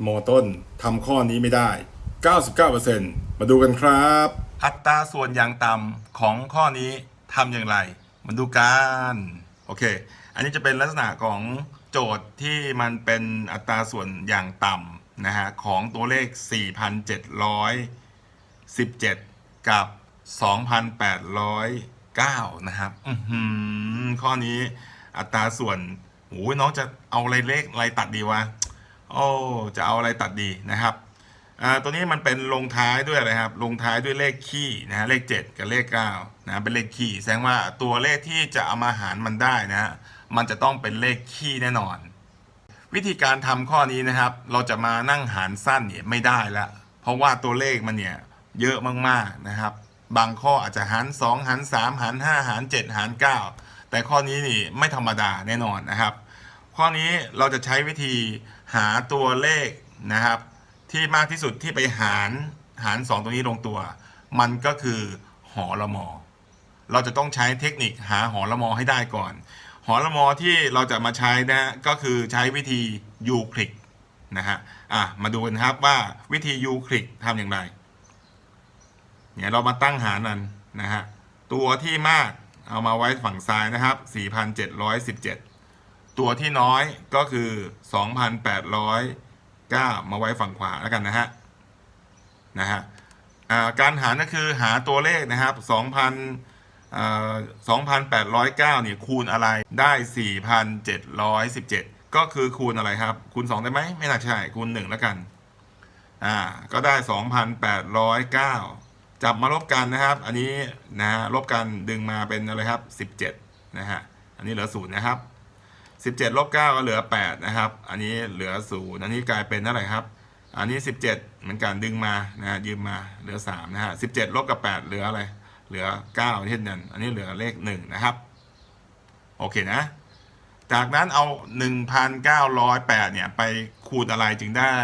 โมต้นทำข้อนี้ไม่ได้ 99%มาดูกันครับ อัตราส่วนอย่างต่ำของข้อนี้ทำอย่างไร มาดูกันโอเค อันนี้จะเป็นลักษณะของโจทย์ที่มันเป็นอัตราส่วนอย่างต่ำนะฮะของตัวเลข 4,717 กับ 2,809 นะครับข้อนี้อัตราส่วนโอ้ยน้องจะเอาอะไรเลขอะไรตัดดีวะ โอ้จะเอาอะไรตัดดีนะครับอ่าตัวนี้มันเป็นลงท้ายด้วยอะไรครับลงท้ายด้วยเลขคี่นะฮะเลข 7 กับเลข9นะเป็นเลขคี่แสดงว่าตัวเลขที่จะเอามาหารมันได้นะฮะมันจะต้องเป็นเลขคี่แน่นอน วิธีการทำข้อนี้นะครับ เราจะมานั่งหารสั้นเนี่ยไม่ได้ละเพราะว่าตัวเลขมันเนี่ยเยอะมากๆนะครับ บางข้ออาจจะหาร 2 หาร 3 หาร 5 หาร 7 หาร 9 แต่ข้อนี้นี่ไม่ธรรมดาแน่นอนนะครับ ข้อนี้เราจะใช้วิธี หาตัวเลขนะครับ ที่มากที่สุดที่ไปหารหาร 2 ตัวนี้ลงตัว มันก็คือหอละมอ เราจะต้องใช้เทคนิคหาหอละมอให้ได้ก่อน หอละมอที่เราจะมาใช้นะฮะก็คือใช้วิธียูคลิกนะฮะอะมาดูกันครับว่าวิธียูคลิกทำอย่างไรเนี่ยเรามาตั้งหานันนะฮะตัวที่มากเอามาไว้ฝั่งซ้ายนะครับ 4,717 ตัวที่น้อยก็คือ 2,809 มาไว้ฝั่งขวาแล้วกันนะฮะนะฮะการหารก็คือหาตัวเลขนะครับ2,000อ่า2,809เนี่ยคูณอะไรได้ 4,717 ก็คือคูณอะไรครับ คูณ 2 ได้ไหมไม่น่าใช่คูณ 1 แล้วกันอ่าก็ได้ 2,809 จับมาลบกันนะครับ อันนี้นะฮะลบกันดึงมาเป็นอะไรครับ 17 นะฮะ อันนี้เหลือ0นะครับ 17ลบ9ก็เหลือ 8 นะครับ อันนี้เหลือ0อันนี้กลายเป็นเท่าไหร่ครับ อันนี้ 17 เหมือนกันดึงมานะฮะยืมมาเหลือ3นะฮะ17ลบกับ 8 เหลืออะไร เหลือ9เช่นกันอันนี้เหลือเลข 1 นะครับ โอเคนะ จากนั้นเอา 1,908 เนี่ย ไปคูณอะไรจึงได้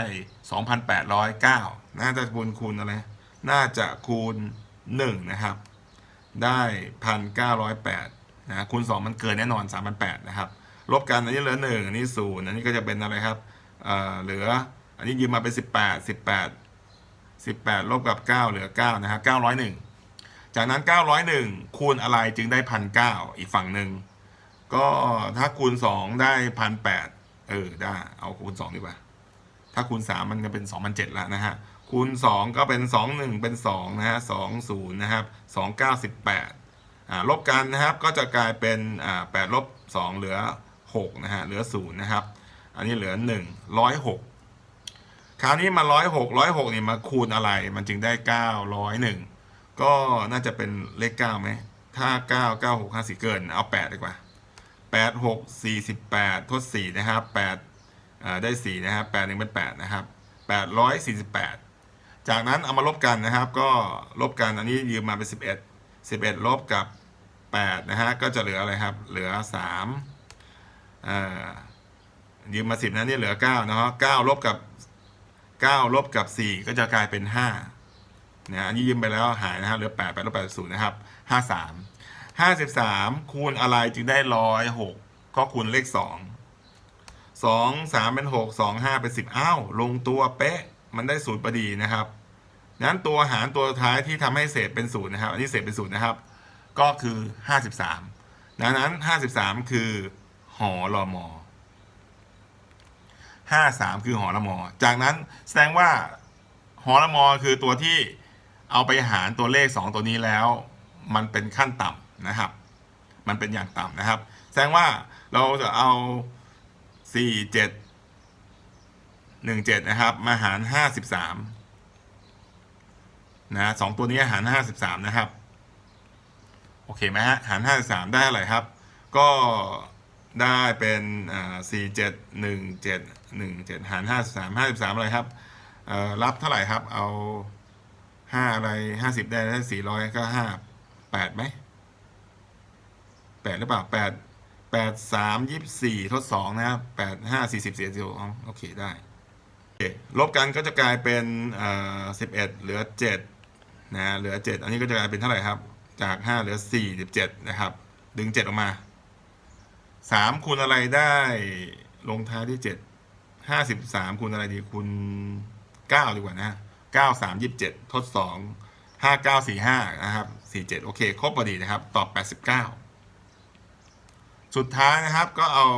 2,809 น่าจะคูณคูณอะไร น่าจะคูณ 1 นะครับ ได้ 1,908นะคูณ 2 มันเกินแน่นอน 3,800 นะครับ ลบกันอันนี้เหลือ1อันนี้0อันนี้ก็จะเป็นอะไรครับเอ่อเหลืออันนี้ยืมมาเป็น18 18 18ลบกับ9เหลือ9นะฮะ901จากนั้น901คูณอะไรจึงได้1,900อีกฝั่งหนึ่งก็ถ้าคูณ2ได้พันแปดเออได้เอาคูณ2ดีกว่า ถ้าคูณ3มันจะเป็น2,007แล้วนะฮะคูณ2ก็เป็น21เป็น2นะฮะ20นย์นะครับ2918อ่าสิบแปดลบกันนะครับก็จะกลายเป็นอ่า8ลบ2เหลือ 6นะฮะเหลือ0นะครับ อันนี้เหลือ 1 106 คราวนี้มา 106 106นี่มาคูณอะไรมันจึงได้ 901 ก็น่าจะเป็นเลข9ไหมถ้า 9 9 6 5 4 เกิน เอา 8 ดีกว่าแปดหกสี่สิบแปดทดสี่นะครับแปดได้สี่นะครับแปดหนึ่งเป็นแปดนะครับแปดร้อยสี่สิบแปดจากนั้นเอามาลบกันนะครับ ก็ลบกันอันนี้ยืมมาเป็นสิบเอ็ดสิบเอ็ดลบกับแปดนะฮะ ก็จะเหลืออะไรครับ เหลือสาม ยืมมาสิบนะนี่เหลือเก้านะฮะเก้าลบกับเก้าลบกับสี่ก็จะกลายเป็นห้านะอันนี้ยืมไปแล้วหายนะฮะเหลือแปดแปดลบแปดศูนย์นะครับห้าสามห้าสิบสามคูณอะไรจึงได้ร้อยหกก็คูณเลขสองสองสามเป็นหกสองห้าเป็นสิบอ้าวลงตัวเป๊ะมันได้ศูนย์พอดีนะครับนั้นตัวหารตัวท้ายที่ทำให้เศษเป็นศูนย์นะครับ อันนี้เศษเป็นศูนย์นะครับ ก็คือห้าสิบสามดังนั้นห้าสิบสามคือ หอรอมอห้าสามคือหอละมอ จากนั้นแสดงว่าหอละมอคือตัวที่เอาไปหารตัวเลขสองตัวนี้แล้ว มันเป็นขั้นต่ำนะครับ มันเป็นอย่างต่ำนะครับ แสดงว่าเราจะเอาสี่เจ็ดหนึ่งเจ็ดนะครับ มาหารห้าสิบสามนะสองตัวนี้หารห้าสิบสามนะครับ โอเคไหมฮะหารห้าสิบสามได้อะไรครับ ก็ ได้เป็นสี่เจ็ดหนึ่งเจ็ดหนึ่งเจ็ดหารห้าสามห้าสิบสามอะไรครับรับเท่าไหร่ครับ เอาห้าอะไรห้าสิบได้ได้สี่ร้อยก็ห้าแปดไหมแปดหรือเปล่าแปดแปดสามยี่สี่ทดสองนะครับแปดห้าสี่สิบสี่สิบโอเคได้ลบกันก็จะกลายเป็นสิบเอ็ดเหลือเจ็ดนะเหลือเจ็ดอันนี้ก็จะกลายเป็นเท่าไหร่ครับ จากห้าเหลือสี่สิบเจ็ดนะครับ ดึงเจ็ดออกมา สามคูณอะไรได้ลงท้ายที่เจ็ดห้าสิบสามคูณอะไรดีคูณเก้าดีกว่านะเก้าสามยี่สิบเจ็ดทดสองห้าเก้าสี่ห้านะครับสี่เจ็ดโอเค ครบพอดีนะครับ ตอบแปดสิบเก้าสุดท้ายนะครับก็เอา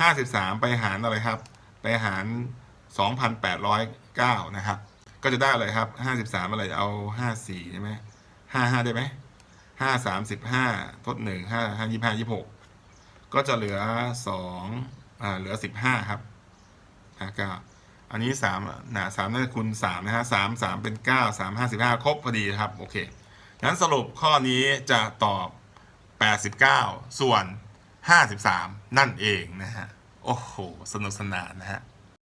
ห้าสิบสามไปหารอะไรครับ ไปหารสองพันแปดร้อยเก้านะครับ ก็จะได้อะไรครับห้าสิบสามอะไรเอาห้าสี่ใช่ไหมห้าห้าได้ไหมห้าสามสิบห้าทดหนึ่งห้าห้ายี่ห้ายี่หก ก็จะเหลือสองอ่าเหลือสิบห้าครับห้าเก้าอันนี้สามนะสามน่าจะคูณสามนะฮะสามสามเป็นเก้าสามห้าสิบห้าครบพอดีครับ โอเคงั้นสรุปข้อนี้จะตอบแปดสิบเก้าส่วนห้าสิบสามนั่นเองนะฮะ โอ้โห สนุกสนานนะฮะ